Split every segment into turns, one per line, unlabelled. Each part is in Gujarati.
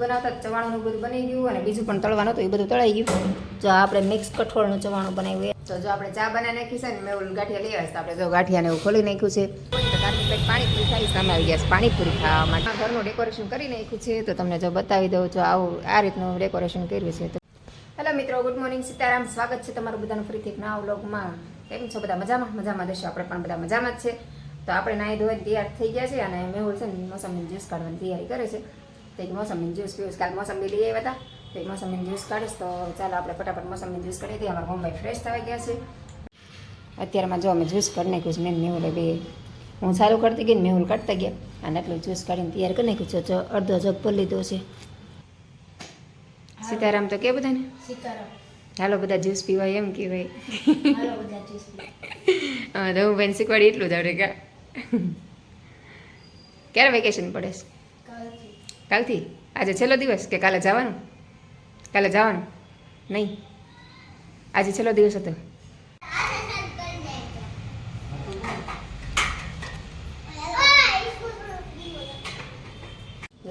બનાવતા ચવાણું બધું બની ગયું અને બીજું પણ તળવાનું હતું, એ બધું તળાઈ ગયું. જો આપણે મિક્સ કઠોળનું ચવાણું બનાવ્યું તો જો આપણે ચા બનાવી નાખી છે ને, મેં ઓલું ગાંઠિયા લઈ આવ્યા આપણે જો ગાંઠિયાને એવું ખોલી નાખ્યું છે. પાણી પૂરી ખાઈ સામે આવી ગયા છે. પાણીપુરી ખાવા માટે. ઘરનું ડેકોરેશન કરી નાખ્યું છે. તો તમને જો બતાવી દઉં જો આવું, આ રીતનું ડેકોરેશન કર્યું છે. હેલો મિત્રો ગુડ મોર્નિંગ સીતારામ. સ્વાગત છે તમારું બધાનું ફરીથી એક નવા વ્લોગમાં. કેમ છો બધા મજામાં? મજામાં દેશો આપણે પણ બધા મજામાં જ છે. તો આપણે નાહી ધોવાની તૈયાર થઈ ગયા છે અને મેહુલ છે ને, મોસમની જ્યુસ કાઢવાની તૈયારી કરે છે. તો એક મોસમી જ્યુસ પીવું કાલ મોસંબી લઈ આવ્યા હતા તો એક મોસમની જ્યુસ કાઢીશ તો ચાલો આપણે ફટાફટ મોસમની જ્યુસ કાઢી દઈએ. અમારા હોમભાઈ ફ્રેશ થવા ગયા છે. અત્યારમાં જો અમે જ્યુસ કાઢી નાખ્યું છે મેં મેહુલે બે હું સારું કરતી ગઈ મેહુલ કાઢતા ગયા. અને એટલું જ્યુસ કાઢીને તૈયાર કરી નાખ્યું છે. અડધો જગ પર લીધો છે. સીતારામ તો કે બધાને?
સીતારામ.
હાલો બધા જ્યુસ પીવાય એમ કહેવાય. હા તો હું બેન શીખવાડી એટલું જ આવડે ક્યારે વેકેશન પડે છે?
કાલથી.
આજે છેલ્લો દિવસ કે કાલે જવાનું? કાલે જવાનું? નહીં. આજે છેલ્લો દિવસ હતો.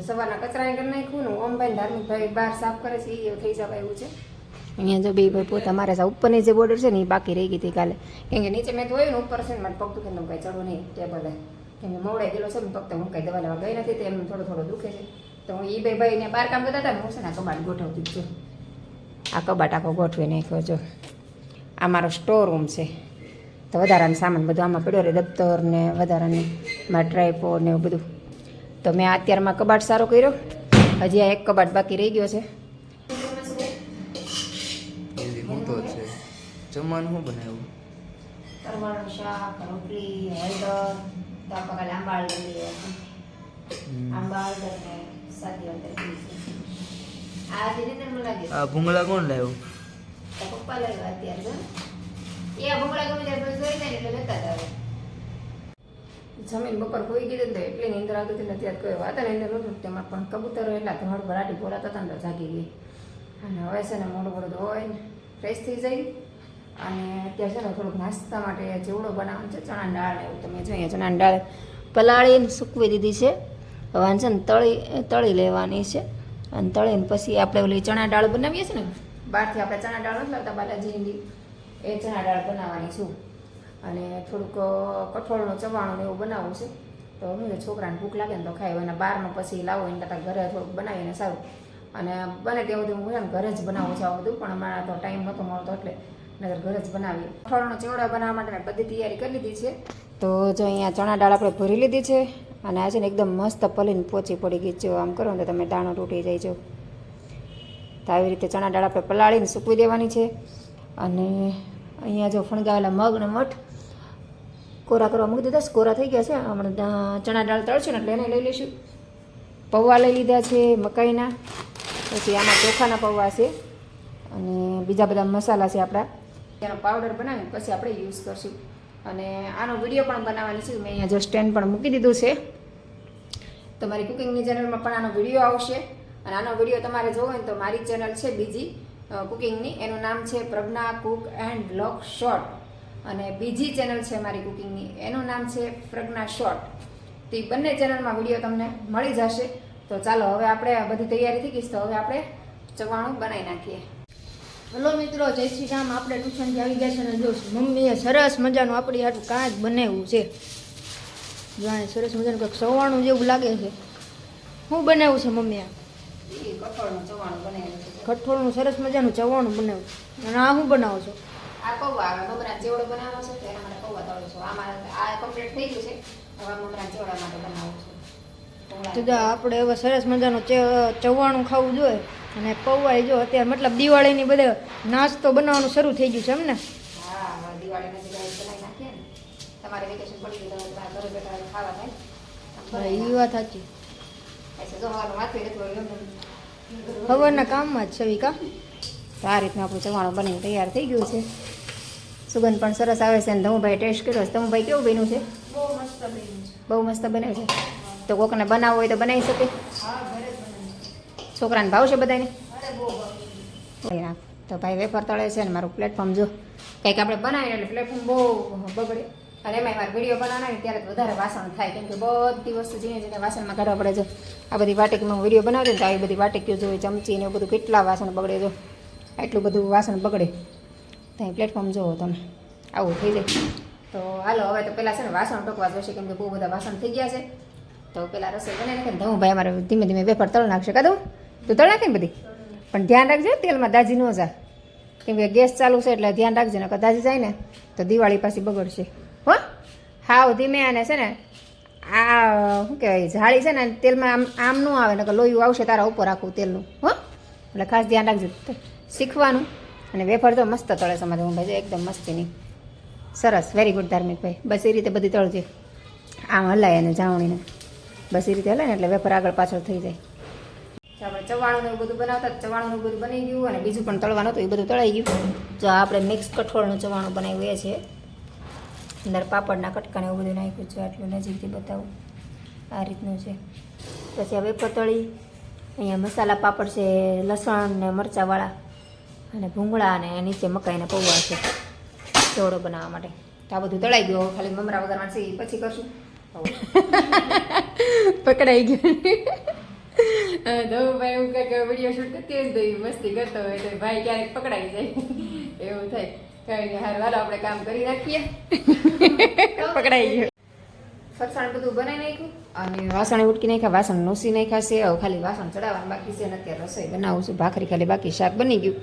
સવારના કચરા કરી નાખ્યું ને ઓમભાઈ ધાર્મિક ભાઈ બહાર સાફ કરે છે એ થઈ જવાય એવું છે. અહીંયા જો બે ભાઈ પોતા મારે સા ઉપરની જે બોર્ડર છે ને એ બાકી રહી ગઈ હતી કાલે. કેમ કે નીચે મેં જોયું ને ઉપર છે ને મારે પગ દુખે ને હું કાંઈ ચડવું નહીં, ટેબલે કેમ કે મોડાઈ ગયેલો છે ને પગ તો હું કાંઈ દવા લેવા ગઈ નથી, તો એમ થોડો થોડો દુખે છે. તો હું એ બે ભાઈને બહાર કામ કરતા હતા ને હું છે ને આ કબાટ ગોઠવતી જ છું. આ કબાટ આખો ગોઠવી નાખ્યો જો. આ મારો સ્ટોર રૂમ છે. તો વધારાનો સામાન બધું આમાં પડ્યો રહે દફતર ને વધારાની મારા ટ્રાયપોડ ને એવું બધું. તો મેં અત્યારમાં કબાટ સારો કર્યો. હજી આ એક કબાટ બાકી રહી ગયો છે.
એવી હું તો જમવાનું શું બનાવ્યું?
પરવળનું શાક રોટલી હળદર તો આપણે કાલે આંબા આ
ભૂંગળા કોણ લાવ્યો?
પપ્પા લાવ્યા અત્યારે એ ભૂંગળા ગમે ત્યારે જોઈ જાય એટલે લેતા જ આવે. જમીન બપોર હોઈ ગઈ હતી તો એટલી નીંદર આવતી હતી ને ત્યારે કોઈ વાત ને અંદર નહોતું તેમાં પણ કબૂતરો એટલા ધોળ ભરાટી બોલાતા હતા ને જાગી ગઈ. અને હવે છે ને મોડું બધું ધોઈ ને ફ્રેશ થઈ જાય. અને અત્યારે છે ને થોડુંક નાસ્તા માટે ચેવડો બનાવવાનું છે ચણા દાળ એવું. તમે જોઈએ ચણા દાળ પલાળીને સૂકવી દીધી છે. હવે છે ને તળી તળી લેવાની છે. અને તળીને પછી આપણે ઓલી ચણા દાળ બનાવીએ છીએ ને, બહારથી આપણે ચણા દાળ નથી લાવતા, બાલાજીની એ ચણા દાળ બનાવવાની છું. અને થોડુંક કઠોળનું ચવાણું એવું બનાવવું છે. તો હું છોકરાને ભૂખ લાગે ને તો ખાય. અને બહારમાં પછી લાવો, એને કરતાં ઘરે થોડુંક બનાવીને સારું. અને બને તે બધું હું ઘરે જ બનાવું છું આ બધું, પણ અમારા તો ટાઈમ નહોતો મળતો એટલે નગર ઘરે જ બનાવીએ. કઠોળનો ચેવડા બનાવવા માટે મેં બધી તૈયારી કરી લીધી છે. તો જો અહીંયા ચણા દાળ આપણે ભરી લીધી છે. અને આ છે ને એકદમ મસ્ત પલીને પોચી પડી ગઈ જો આમ કરો ને તો તમે દાણો તૂટી જાય છો. તો આવી રીતે ચણા દાળ આપણે પલાળીને સૂકવી દેવાની છે. અને અહીંયા જો ફણગાવેલા મગ મઠ કોરા કરવા મૂકી દીધા છે. કોરા થઈ ગયા છે. હમણાં ચણા દાળ તળશે ને એટલે એને લઈ લઈશું. પૌવા લઈ લીધા છે મકાઈના. પછી આમાં ચોખાના પૌવા છે. અને બીજા બધા મસાલા છે આપણા. તેનો પાવડર બનાવીને પછી આપણે યુઝ કરશું. અને આનો વીડિયો પણ બનાવવાની છે. મેં અહીંયા જો સ્ટેન્ડ પણ મૂકી દીધું છે. તમારી કુકિંગની ચેનલમાં પણ આનો વીડિયો આવશે. અને આનો વીડિયો તમારે જોવો હોય તો મારી ચેનલ છે બીજી કુકિંગની. એનું નામ છે Pragya cook and blog short. અને બીજી ચેનલ છે મારી કુકિંગની. એનું નામ છે પ્રજ્ઞા શોર્ટ. તો એ બંને ચેનલમાં વીડિયો તમને મળી જશે. તો ચાલો, હવે આપણે બધી તૈયારી થઈ ગઈ તો હવે આપણે ચવાણું બનાવી નાખીએ.
હલો મિત્રો, જય શ્રી રામ. આપણે ટ્યુશનથી આવી ગયા છે અને જો મમ્મીએ સરસ મજાનું આપણી હાટું કાંઈ જ બનાવ્યું છે. જાણે સરસ મજાનું કંઈક સવાણું જેવું લાગે છે. શું બનાવ્યું છે મમ્મીએ
આ. કઠોળનું
સરસ મજાનું ચવાણું બનાવ્યું અને આ શું બનાવો છો?
આ પૌવા મમરા ચેવડો બનાવવાનો છે તો એના માટે પૌવા તળું છું. આમાં આ કમ્પ્લીટ થઈ ગયું છે. હવે મમરા ચેવડા માટે બનાવું છું.
તો આપણે હવે સરસ મજાનું ચવાણું ખાવું જોઈએ. અને પૌવા જો અત્યારે મતલબ દિવાળીની બધે નાસ્તો બનાવવાનું શરૂ થઈ ગયું છે એમ ને?
હા દિવાળીના દીકરા બનાવી નાખીએ ને તમારે વેકેશન પડી ગયું તો તમારે ઘરે બેઠા ખાવા થાય.
એ વાત સાચી. ખબરના કામમાં જ
તો આ રીતનું આપણું ચવાણું બનીને તૈયાર થઈ ગયું છે. સુગંધ પણ સરસ આવે છે અને ધમુભાઈ ટેસ્ટ કર્યો છે. ધમુભાઈ કેવું બન્યું છે?
બહુ મસ્ત બન્યું છે.
બને છે. તો કોકને બનાવવું હોય તો બનાવી શકે.
છોકરાને ભાવ છે
છોકરાને ભાવશે બધાને. તો ભાઈ વેફર તળે છે ને મારું પ્લેટફોર્મ જો. કંઈક આપણે બનાવીએ એટલે પ્લેટફોર્મ બહુ બગડે. અને એમાં મારે વીડિયો બનાવવાનો ને ત્યારે તો વધારે વાસણ થાય. કેમ કે બધી વસ્તુ ઝીણે ઝીણે વાસણમાં કાઢવા પડે છે. આ બધી વાટકીમાં હું વીડિયો બનાવતી ને તો આવી બધી વાટકીઓ જોઈએ ચમચી ને બધું કેટલા વાસણ બગડે જો આટલું બધું વાસણ બગડે. ત્યાં પ્લેટફોર્મ જુઓ તમે. આવું થઈ જાય. તો હાલો, હવે તો પહેલાં છે ને વાસણ ટોકવા જોશે, કેમ કે બહુ બધા વાસણ થઈ ગયા છે. તો પેલા રસોઈ બનાવી નાખે ને ધમુભાઈ અમારે ધીમે ધીમે વેફર તળ નાખશે. કાદું તું? તળ નાખે ને બધી? પણ ધ્યાન રાખજો તેલમાં દાજી ન જા કેમ કે ગેસ ચાલુ છે એટલે ધ્યાન રાખજો ને દાજી જાય ને, તો દિવાળી પાછી બગડશે. હો હાવ ધીમે આને છે ને, આ, શું કહેવાય, જાળી છે ને તેલમાં આમ આમ ન આવે ને લોહી આવશે, તારા ઉપર આખું તેલનું, હો? એટલે ખાસ ધ્યાન રાખજો. શીખવાનું. અને વેફર તો મસ્ત તળે છે મારે ભાઈ એકદમ મસ્તીની. સરસ વેરી ગુડ ધાર્મિક ભાઈ. બસ એ રીતે બધી તળજે. આમ હલાય અને જાવણીને. બસ એ રીતે હલાય ને, એટલે વેફર આગળ પાછળ થઈ જાય. આપણે ચવાણું એવું બધું બનાવતા ચવાણું બધું બની ગયું, અને બીજું પણ તળવાનું હતું, એ બધું તળાઈ ગયું. જો આપણે મિક્સ કઠોળનું ચવાણું બનાવ્યું એ છે. અંદર પાપડના કટકાને એવું બધું નાખ્યું છે, આટલું નજીકથી બતાવું. આ રીતનું છે. પછી હવે પતળી અહીંયા મસાલા પાપડ છે, લસણ ને મરચાંવાળા અને ભૂંગળા અને નીચે મકાઈના પૌવા છે. ચોળો બનાવવા માટે. તો આ બધું તળાઈ ગયું. ખાલી મમરા વગર છે પછી કરશું. પકડાઈ ગયું. તો ભાઈ એવું કંઈક વીડિયો શૂટ કરતી હોય મસ્તી કરતો હોય, તો ભાઈ ક્યારેક પકડાઈ જાય. એવું થાય. કઈ નહીં હારું હાલો આપણે કામ કરી રાખીએ પકડાઈ ગયું. ફરસાણ બધું બનાવી નાખ્યું? અને વાસણ ઉટકી નાખ્યા વાસણ નોસી નાખ્યા છે. હવે ખાલી વાસણ ચડાવવાનું બાકી છે અને અત્યારે રસોઈ બનાવું છું. ભાખરી ખાલી બાકી શાક બની ગયું.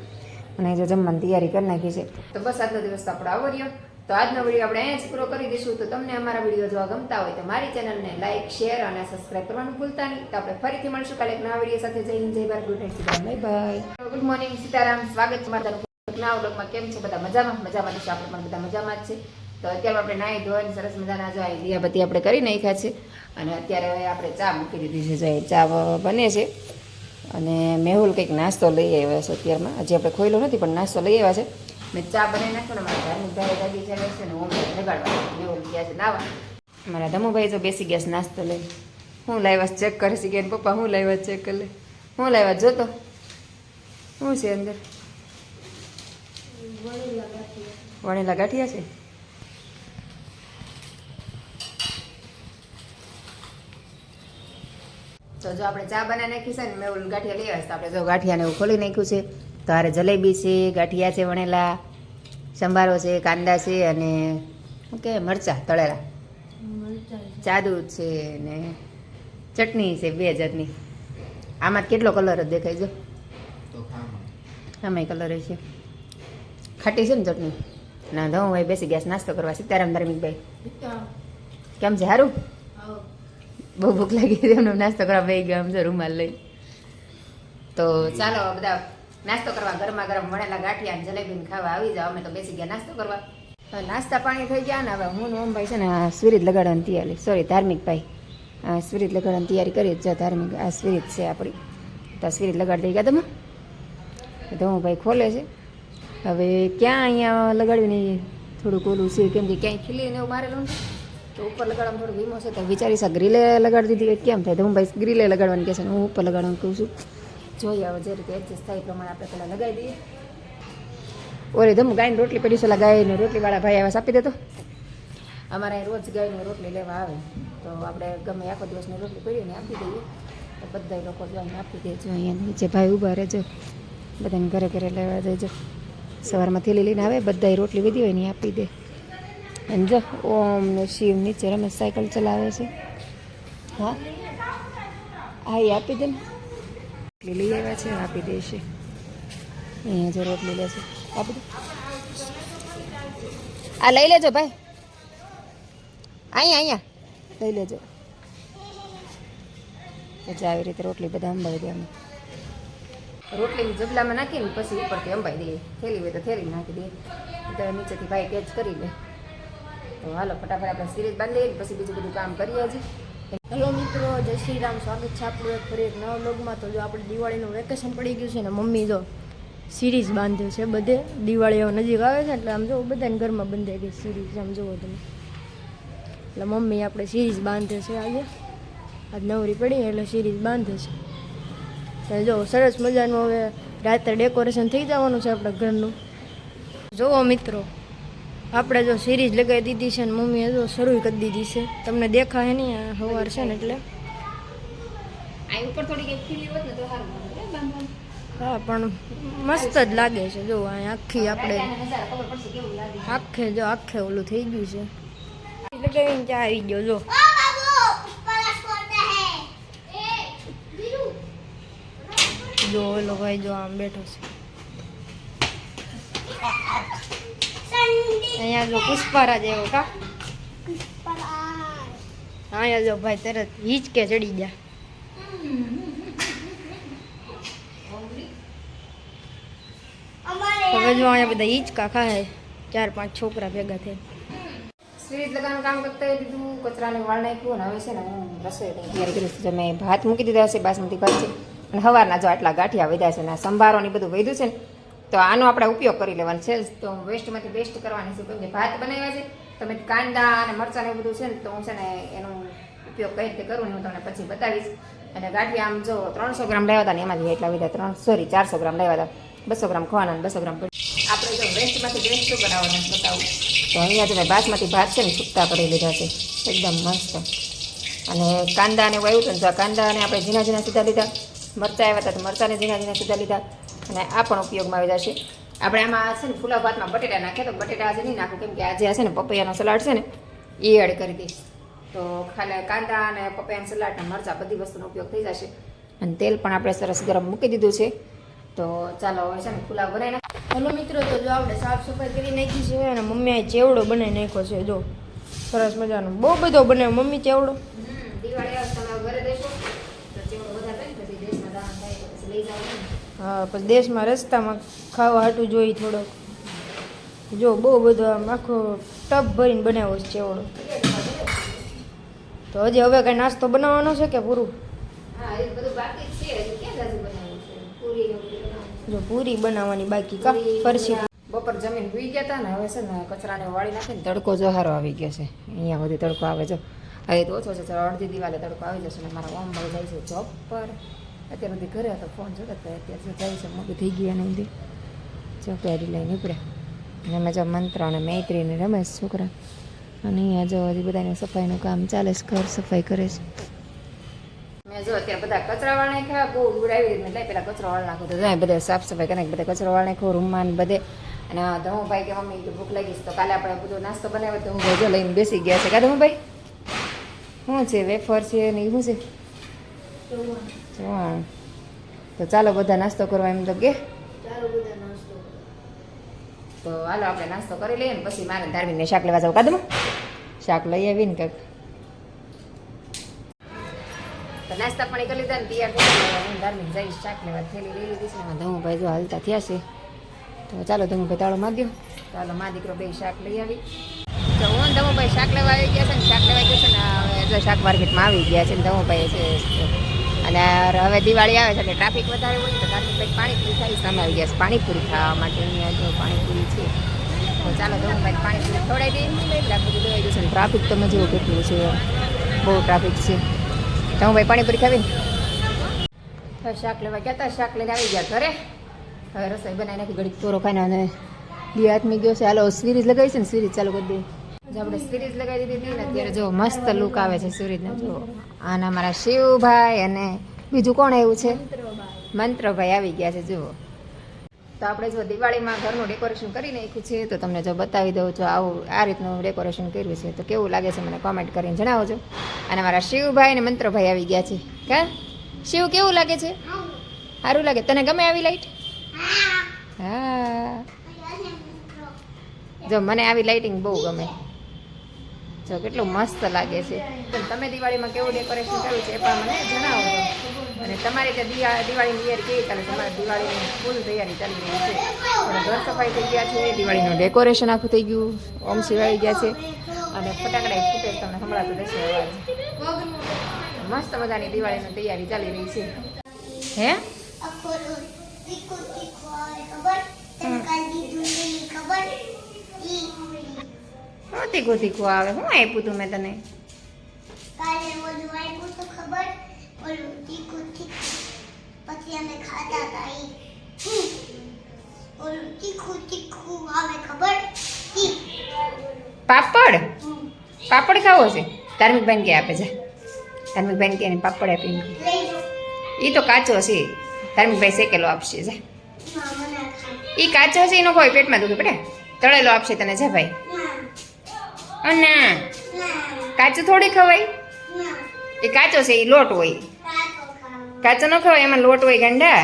અને જો જમવાની તૈયારી કરી નાખી છે. તો બસ આજનો દિવસ તો આપણો આવો રહ્યો. તો આજનો વીડિયો આપણે અહીંયા જ પૂરો કરી દઈશું. તો તમને અમારા વીડિયો જોવા ગમતા હોય તો મારી ચેનલને લાઇક શેર અને સબસ્ક્રાઇબ કરવાનું ભૂલતા નહીં. તો આપણે ફરીથી મળશું કાલે એક નવા વીડિયો સાથે. જય હિન્દ જય Bharat. Good night Sitaram. Bye bye good morning Sitaram. સ્વાગત છે નવા વ્લોગમાં કેમ છો? બધા મજામાં? મજામાં છે, આપણે પણ બધા મજામાં જ છે. તો અત્યારે આપણે નાહી ધોઈને સરસ મજાના જો દિયા બધી આપણે કરી નાખ્યા છે. અને અત્યારે હવે આપણે ચા મૂકી દીધી છે, જો ચા બને છે. અને મેહુલ કંઈક નાસ્તો લઈ આવ્યા છે અત્યારમાં. હજી આપણે ખોઈલો નથી, પણ નાસ્તો લઈ આવ્યા છે. મેં ચા બનાવી નાખ્યો ને, મારા ધાર્મિક ભાઈ દાદી ચાલે છે, ને હું લગાડવા મેહુલ ગયા છે, નાવા. મારા ધમુભાઈ તો બેસી ગયા છે નાસ્તો લઈ હું લાવ્યા ચેક કરે કે પપ્પા, હું લાવ્યા ચેક કરી લે. હું લાવ્યા જોતો. શું છે અંદર? વણેલા ગાંઠિયા છે? તો જો આપણે ચા બનાવી નાખી છે ને મેં ઓલું ગાંઠિયા લઈ આવ્યા આપણે જો ગાંઠિયાને એવું ખોલી નાખ્યું છે. તો હારે જલેબી છે ગાંઠિયા છે વણેલા સંભારો છે કાંદા છે અને શું કે મરચાં તળેલા. ચાદુ છે ને ચટણી છે બે જાતની. આમાં કેટલો કલર જ દેખાય જો આમાંય કલર છે. ખાટી છે ને ચટણી? ના ધમ ભાઈ બેસી ગયા નાસ્તો કરવા. સીતારામ ધાર્મિકભાઈ કેમ છે સારું બહુ ભૂખ લાગી હતી એમનો નાસ્તો કરવા ભાઈ ગયા આમ રૂમાલ લઈ. તો ચાલો બધા નાસ્તો કરવા ગરમા ગરમ વણેલા ગાંઠિયા અને જલેબીને ખાવા આવી જાઓ. અમે તો બેસી ગયા નાસ્તો કરવા. નાસ્તા પાણી થઈ ગયા ને હવે હું ઓમ ભાઈ છે ને આ સ્પિરિટ લગાડવાની તૈયારી. સોરી ધાર્મિક ભાઈ. આ સ્પિરિટ લગાડવાની તૈયારી કરી જ ધાર્મિક. આ સ્વિરિત છે આપણી તો આ સ્પિરિટ લગાડી દઈ ગયા તમે? તો હું ભાઈ ખોલે છે. હવે ક્યાં અહીંયા લગાડ્યું ને થોડુંક ઓલું છે, કેમ કે ક્યાંય ખીલીને એવું મારેલું તો ઉપર લગાડવામાં થોડું વીમો છે, તો વિચારી છે ગ્રીલે લગાડી દીધી કેમ થાય? તો હું ભાઈ ગ્રીલે લગાડવાની કહે છે હું ઉપર લગાડવાનું કહું છું. જોઈએ હવે જે રીતે એડજસ્ટ થાય પ્રમાણે આપણે પહેલાં લગાવી દઈએ. ઓરે ધમ, ગાયની રોટલી પડી છે ગાયને રોટલીવાળા ભાઈ આવા આપી દેતો અમારે રોજ ગાયની રોટલી લેવા આવે. તો આપણે ગમે આખો દિવસની રોટલી પડી ને આપી દઈએ. તો બધા લોકો જોઈને આપી દેજો અહીંયા નીચે ભાઈ ઊભા રહેજો. બધાને ઘરે ઘરે લેવા જજો સવારમાં થેલી લઈને આવે, બધાય રોટલી વધી હોય ને આપી દે. અને જો, ઓમ શિવ નીચે રમેશ સાયકલ ચલાવે છે. હા? હા, એ આપી દે ને. રોટલી લઈ આવ્યા છે, આપી દેશે અહીંયા જો રોટલી લેશે આપી દે. આ લઈ લેજો ભાઈ. અહીંયા અહીંયા. લઈ લેજો. પછી આવી રીતે રોટલી બધા અંબાવી દે અમે રોટલી જબલામાં નાખીને પછી ઉપરથી અંબાઈ દઈએ. થેલી હોય તો થેલી નાખી દઈએ. તો નીચેથી ભાઈ કેચ કરી લે. તો હાલો, ફટાફટ આપણે સિરીઝ બાંધી દઈએ પછી બીજું બધું કામ કરીએ હજી.
હેલો મિત્રો, જય શ્રી રામ. સ્વાગત છે આપણું એક ફરી એક નવા લોગમાં તો જો આપણે દિવાળીનું વેકેશન પડી ગયું છે ને મમ્મી જો સિરીઝ બાંધે છે બધે. દિવાળીઓ નજીક આવે છે એટલે આમ જો બધાને ઘરમાં બંધાઈ ગઈ સિરીઝ. આમ જુઓ તમે. એટલે મમ્મી આપણે સિરીઝ બાંધે છે આજે. આજ નવરી પડી એટલે સિરીઝ બાંધે છે. અને જો સરસ મજાનું હવે રાત્રે ડેકોરેશન થઈ જવાનું છે આપણે ઘરનું. જુઓ મિત્રો આપણે જો સિરીઝ લગાવી દીધી છે ને મમ્મીએ જો શરૂ કરી દીધી છે. તમને દેખાય નહીં આ સવાર છે ને એટલે.
ઉપર થોડી ખીલી હોત ને તો સારું લાગે, હે,
પણ મસ્ત જ લાગે છે. જો આખી આપણે આખે જો આખે ઓલું થઈ ગયું છે. લગાવીને ચા આવી ગયો જો જો ઓલો ભાઈ જો આમ બેઠો છે અહીંયા જો પુષ્પારાજ એવો કા અહીંયા જો ભાઈ તરત હિચકે ચડી ગયા હવે જો અહીંયા બધા હિંચકા ખાય ચાર પાંચ છોકરા ભેગા થઈ
સ્વીટ લગાવવાનું કામ કરતા એ દીધું કચરાને વાળ નાખ્યું અને હવે છે ને હું રસોઈ તૈયારી કરીશ તો મેં ભાત મૂકી દીધા છે બાસમતી ભાત છે અને સવારના જો આટલા ગાંઠિયા વધ્યા છે ને સંભારો ને બધું વધ્યું છે ને, તો આનો આપણે ઉપયોગ કરી લેવાનો છે. તો વેસ્ટમાંથી બેસ્ટ કરવાની છું. કેમ ભાત બનાવ્યા છે તમે કાંદા અને મરચાં એવું બધું છે ને, તો હું છે ને એનો ઉપયોગ કઈ રીતે કરું ને હું તમને પછી બતાવીશ. અને ગાંઠિયા આમ જો ત્રણસો ગ્રામ લાવ્યા હતા ને એમાંથી એટલા વધ્યા, ત્રણ સોરી ચારસો ગ્રામ લાવ્યા હતા. બસો ગ્રામ ખવાના બસો ગ્રામ આપણે જો વેસ્ટમાંથી બેસ્ટ શું બનાવવાનું બતાવું. તો અહીંયા જો મેં બાસમાંથી ભાત છે ને છૂટતા કરી લીધા છે. એકદમ મસ્ત. અને કાંદા ને એવું આવ્યું હતું ને, તો કાંદા કાંદાને આપણે ઝીણા ઝીણા સીધા લીધા. મરચાં આવ્યા હતા તો મરચાંને ઝીણા ઝીણા સીધા લીધા અને આ પણ ઉપયોગમાં આવી જશે આપણે આમાં છે ને ફૂલા ભાતમાં બટેટા નાખ્યા તો બટેટા આજે નહીં નાખું કેમ કે આજે આ છે ને પપૈયાનો સલાડ છે ને એ એડ કરી દઈશ. તો ખાલી કાંદા અને પપૈયાના સલાડ અને મરચાં બધી વસ્તુનો ઉપયોગ થઈ જશે. અને તેલ પણ આપણે સરસ ગરમ મૂકી દીધું છે. તો ચાલો હવે છે ને ફૂલા બનાવી નાખ
હલો મિત્રો તો જો આપણે સાફ સફાઈ કરી નાખી છે અને મમ્મીએ ચેવડો બનાવી નાખ્યો છે જો. સરસ મજાનો. બહુ બધો બને મમ્મી ચેવડો?
દિવાળી આવે તમે ઘરે દેશો તો ચેવડો વધારે થાય ને પછી દેશમાં દાન થાય તો પછી લઈ જાવ
હા પછી દેશમાં રસ્તામાં ખાવા હાટું જોઈ થોડોક. જો બહુ બધો આમ આખો ટબ ભરીને બનાવ્યો છે ચેવડો. તો હજી હવે કાંઈ નાસ્તો બનાવવાનો છે કે પૂરું?
જ પૂરી બનાવવાનું.
જો પૂરી બનાવવાની બાકી કા? ફરસી.
બપોર જમીન ભૂઈ ગયા હતા ને હવે છે ને કચરાને વાળી નાખીને તડકો જહારો આવી ગયો છે. અહીંયા બધી તડકો આવે જો હવે તો ઓછો છે અડધી દિવાલે તડકો આવી જશે ને મારા ઓમ જાય છે જોબ પર. અત્યાર સુધી ઘરે હતો ફોન જોતા હતા અત્યારે જો જાય છે મોટું થઈ ગયું એને બધી જો કેરી લઈને નીકળ્યા અને અમે જો મંત્ર અને મૈત્રી ને રમેશ છોકરા. અને અહીંયા જો હજી બધાને સફાઈનું કામ ચાલે છે ઘર સફાઈ કરે છે. મેં જો અત્યારે બધા કચરા વાળ નાખ્યા બહુ ઉડાવી એટલે પેલા કચરો વાળ નાખો તો જાય બધા સાફ સફાઈ કરી બધા કચરો વાળ નાખ્યો રૂમમાં બધે. અને ધમુભાઈ કે મમ્મી ભૂખ લાગી છે તો કાલે આપણે બધો નાસ્તો બનાવ્યો તો હું જો લઈને બેસી ગયા છે. કા ધમુભાઈ શું છે વેફર છે ને એ શું છે? ચવાણ તો ચાલો બધા નાસ્તો કરવા એમ તો કે. તો હાલો આપણે નાસ્તો કરી લઈએ ને પછી મારે ધાર્મિકને શાક લેવા જાવ કાદમ શાક લઈ આવીને કંઈક તો નાસ્તા પાણી કરી લીધા ને તૈયાર થઈ હું ધાર્મિક જઈશ શાક લેવા થેલી લઈ લીધી છે ને ધમુભાઈ જો હાલતા થયા છે. તો ચાલો ધમુભાઈ તાળો તો ચાલો મા દીકરો બે શાક લઈ આવી. તો હું ને ધમુભાઈ શાક લેવા આવી ગયા છે ને શાક લેવા ગયા છે ને હવે શાક માર્કેટમાં આવી ગયા છે ને ધમુભાઈ છે અને હવે દિવાળી આવે છે એટલે ટ્રાફિક વધારે હોય તો ધાર્મિકભાઈ પાણીપુરી ખાઈ સામે આવી ગયા પાણીપુરી ખાવા માટે અહીંયા જો પાણીપુરી છે. તો ચાલો ધમુભાઈ પાણીપુરી ખવડાવી દઈએ. એટલે આ બધું દવાઈ જશે ટ્રાફિક તમે જુઓ કેટલું છે. બહુ ટ્રાફિક છે. ધમુભાઈ પાણીપુરી ખાવી? શાક લેવા ગયા હતા. શાક લઈને આવી ગયા ઘરે. હવે રસોઈ બનાવી નાખી. ઘડીક તોરો ખાઈને અને બે હાથમી ગયો છે. હાલો, સિરીઝ લગાવી છે ને સિરીઝ ચાલુ કરી દઈએ. જો આપણે સિરીઝ લગાવી દીધી ને અત્યારે જો મસ્ત લુક આવે છે સિરીઝને જો આના મારા શિવભાઈ અને બીજું કોણ આવ્યું છે? મંત્રભાઈ આવી ગયા છે જુઓ તો આપણે જો દિવાળીમાં ઘરનું ડેકોરેશન કરી નાખ્યું છે, તો તમને જો બતાવી દઉં જો આવું, આ રીતનું ડેકોરેશન કર્યું છે. તો કેવું લાગે છે મને કોમેન્ટ કરીને જણાવજો. અને મારા શિવભાઈ અને મંત્રભાઈ આવી ગયા છે. કે? શિવ કેવું લાગે છે? સારું લાગે. તને ગમે આવી લાઈટ હા. જો મને આવી લાઇટિંગ બહુ ગમે. જો કેટલું મસ્ત લાગે છે. તમે દિવાળીમાં કેવું ડેકોરેશન કર્યું છે એ પણ મને જણાવો. અને તમારી દિવા દિવાળીની તૈયારી કેવી ચાલે છે? અમારે દિવાળીની ફૂલ તૈયારી ચાલી રહી છે. અને ઘર સફાઈ થઈ ગયા છે દિવાળીનું ડેકોરેશન આખું થઈ ગયું ઓમ સિવાય ગયા છે. અને ફટાકડા ફૂટે તમને સંભળાતું રહેશે અવાજ. મસ્ત મજાની દિવાળીની તૈયારી ચાલી રહી છે. હે?
ખબર?
તીખું તીખું આવે. શું આપ્યું તું મેં તને?
કાલે ઓલું આવ્યું તો ખબર? ઓલું તીખું તીખું. પછી અમે ખાતા હતા ઈ. ઓલું તીખું તીખું આવે ખબર?
પાપડ? પાપડ ખાવો છે? ધાર્મિક બેન કે આપે છે. ધાર્મિક બેન કે પાપડ આપી ઈ તો કાચો છે. ધાર્મિકભાઈ શેકેલો આપશે જા. એ કાચો છે એનો કોઈ પેટમાં દુખે બેટા તળેલો આપશે તને છે ભાઈ.
ના
કાચું થોડી ખવાય? એ કાચો છે એ લોટ હોય.
કાચો
ન ખવાય, એમાં લોટ હોય ગંડા.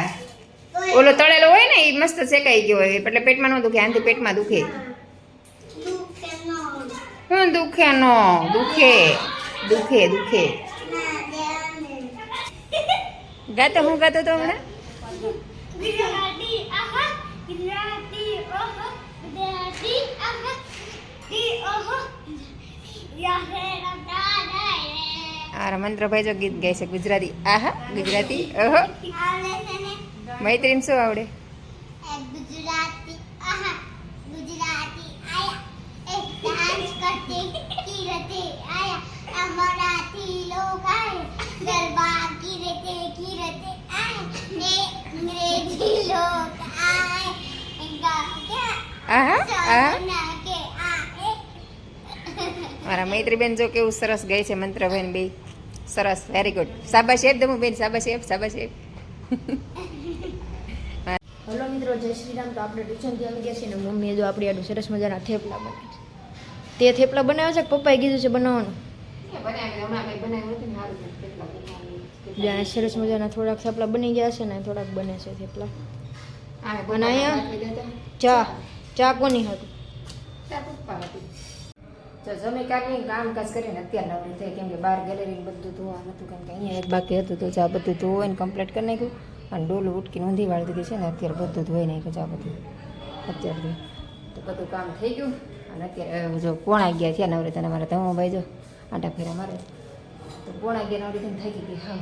ઓલો તળેલો હોય ને એ મસ્ત શેકાઈ ગયો હોય. એટલે પેટમાં ન દુખે આનાથી પેટમાં દુખે
દુખે.
હું દુખે નો, દુખે દુખે દુખે. ગાતો, હું ગાતો તો હમણાં
ગુજરાતી આહા ગુજરાતી ઓહો ગુજરાતી આહા ઈ ઓહો યાહે રમતા
આ મંત્રભાઈ જો ગીત ગાય છે ગુજરાતી. આહા ગુજરાતી. ઓહો. મૈત્રીન શું આવડે?
ગુજરાતી આહા ગુજરાતી આયા એ ડાન્સ કરતી કીરતે આયા અમરાથી લોગ આયા ગરબા કીરતે કીરતે આયા એ અંગ્રેજી લોગ આયા
આહા આહા. મારા મૈત્રીબેન જો કેવું સરસ ગાય છે મંત્રબેન બે. સરસ વેરી ગુડ સાબાશ એપ દમુ બેન સાબાશ એપ સાબાશ એપ
હલો મિત્રો જય શ્રી રામ. તો આપણે ટ્યુશનથી આવી ગયા છીએ ને મમ્મીએ જો આપણી આડું સરસ મજાના થેપલા બનાવ્યા છે. તે થેપલા બનાવ્યા છે કે પપ્પાએ કીધું છે બનાવવાનું? જ્યાં સરસ મજાના થોડાક થેપલા બની ગયા છે ને થોડાક બને છે થેપલા. બનાવ્યા ચા. ચા. કોની હતી.
તો જમી કાઢીને કામકાજ કરીને અત્યારે નવરી થઈ, કેમ કે બહાર ગેલેરી બધું ધોવાનું હતું કેમ કે અહીંયા એક બાકી હતું, તો આ બધું ધોઈને કમ્પ્લીટ કરી નાખ્યું. અને ડોલું ઉટકી ઊંધી વાળી દીધી છે ને, અત્યારે બધું ધોઈ નાખ્યું આ બધું. અત્યારથી તો બધું કામ થઈ ગયું. અને અત્યારે જો પોણા થયા નવરી, તને મારે ધમો ભાઈ જો આટા ફેરા મારે. તો પોણા ગયા નવરી થઈને થાકી ગઈ, હા.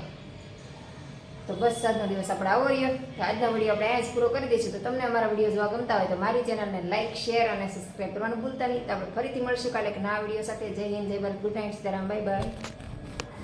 તો બસ આજનો દિવસ આપણે આવો રહ્યો. તો આજનો વીડિયો આપણે અહીંયા જ પૂરો કરી દઈશું. તો તમને અમારા વીડિયો જોવા ગમતા હોય તો મારી ચેનલને લાઇક શેર અને સબસ્ક્રાઈબ કરવાનું ભૂલતા નહીં. તો આપણે ફરીથી મળશું કાલે એક નવા વીડિયો સાથે. જય હિન્દ, જય Bharat. Good night Sitaram. Bye bye